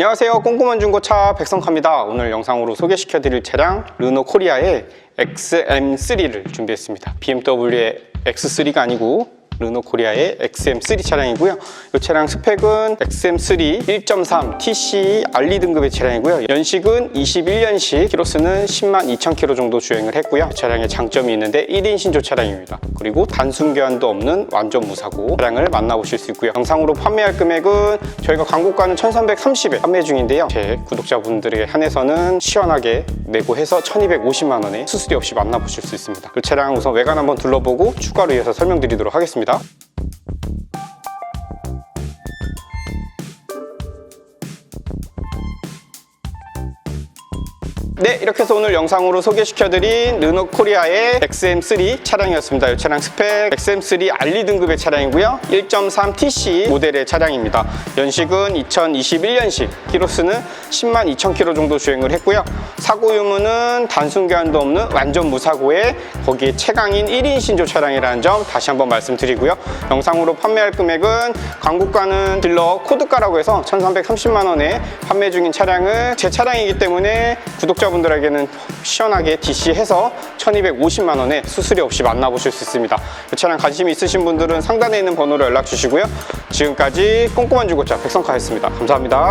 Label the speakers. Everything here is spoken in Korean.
Speaker 1: 안녕하세요. 꼼꼼한 중고차 백성카입니다. 오늘 영상으로 소개시켜 드릴 차량 르노 코리아의 XM3를 준비했습니다. BMW의 X3가 아니고 르노 코리아의 XM3 차량이고요. 이 차량 스펙은 XM3 1.3 TC RE 등급의 차량이고요. 연식은 21년식, 키로수는 10만 2천 킬로 정도 주행을 했고요. 차량의 장점이 있는데 1인 신조 차량입니다. 그리고 단순 교환도 없는 완전 무사고 차량을 만나보실 수 있고요. 영상으로 판매할 금액은 저희가 광고가는 1,330에 판매 중인데요. 제 구독자분들에 한해서는 시원하게 내고해서 1,250만 원에 수수료 없이 만나보실 수 있습니다. 그 차량 우선 외관 한번 둘러보고 추가로 이어서 설명드리도록 하겠습니다. tá? 네, 이렇게 해서 오늘 영상으로 소개시켜드린 르노 코리아의 XM3 차량이었습니다. 이 차량 스펙 XM3 RE 등급의 차량이고요. 1.3 TC 모델의 차량입니다. 연식은 2021년식, 키로수는 10만 2천 킬로 정도 주행을 했고요. 사고 유무는 단순 교환도 없는 완전 무사고에 거기에 최강인 1인 신조 차량이라는 점 다시 한번 말씀드리고요. 영상으로 판매할 금액은 광고가는 딜러 코드가라고 해서 1,330만 원에 판매 중인 차량을 제 차량이기 때문에 구독자 분들에게는 시원하게 DC해서 1,250만 원에 수수료 없이 만나보실 수 있습니다. 이 차량 관심 있으신 분들은 상단에 있는 번호로 연락 주시고요. 지금까지 꼼꼼한 중고차 백성카였습니다. 감사합니다.